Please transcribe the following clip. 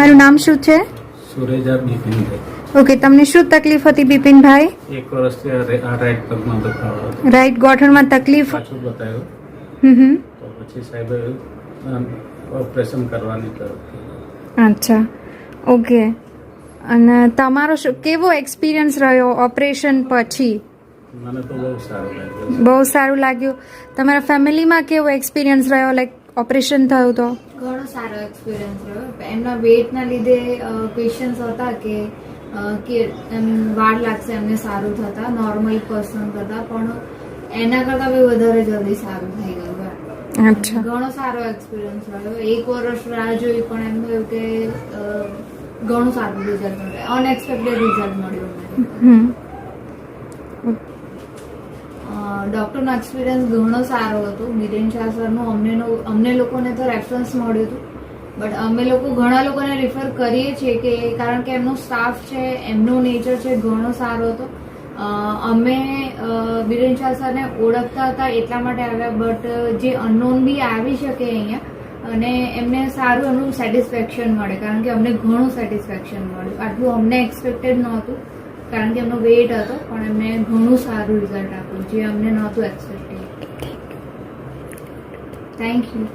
મારું નામ શું છે? સુરેજા બિપિનભાઈ. ઓકે તમને શું તકલીફ હતી બિપિનભાઈ? એક વર્ષથી આ રાઈટ પગમાં દુખાવો રાઈટ ગોઠણમાં તકલીફ? પાછું બતાવ્યું. હમ હમ તો પછી સાહેબ ઓપરેશન કરવાની કહ્યું અચ્છા. ઓકે અને તમારો શું કેવો એક્સપિરિયન્સ રહ્યો ઓપરેશન પછી? મને તો બહુ સારું લાગ્યું. બહુ સારું લાગ્યું. તમારા ફેમિલીમાં કેવો એક્સપિરિયન્સ રહ્યો લાઈક ઓપરેશન થયું તો? ઘણો સારો એક્સપિરિયન્સ રહ્યો. એમના વેટના લીધે પેશન્સ હતા કે કે એમ વાર લાગશે એમને સારું થતા નોર્મલ પર્સન કરતા પણ એના કરતાં બી વધારે જલ્દી સારું થઈ ગયું અચ્છા. ઘણો સારો એક્સપિરિયન્સ રહ્યો. એક વર્ષ રાહ જોઈ પણ એમ થયું કે ઘણું સારું રિઝલ્ટ મળ્યું. અનએક્સપેક્ટેડ રિઝલ્ટ મળ્યું. મને ડૉક્ટરનો એક્સપિરિયન્સ ઘણો સારો હતો. બિરેન શાહ સરનો અમને અમને લોકોને તો રેફરન્સ મળ્યું હતું. બટ અમે લોકો ઘણા લોકોને રિફર કરીએ છીએ કે કારણ કે એમનો સ્ટાફ છે, એમનો નેચર છે ઘણો સારો હતો. અમે બિરેન શાહ સરને ઓળખતા હતા એટલા માટે આવ્યા, બટ જે અનનોન બી આવી શકે અહીંયા, અને એમને સારું એમનું સેટિસ્ફેક્શન મળે, કારણ કે અમને ઘણું સેટિસ્ફેક્શન મળ્યું. આટલું અમને એક્સપેક્ટેડ નહોતું. કારણ કે એમનો વેટ હતો, પણ એમને ઘણું સારું રિઝલ્ટ આપ્યું, જે અમને નહોતું એક્સપેક્ટેડ થેન્ક યુ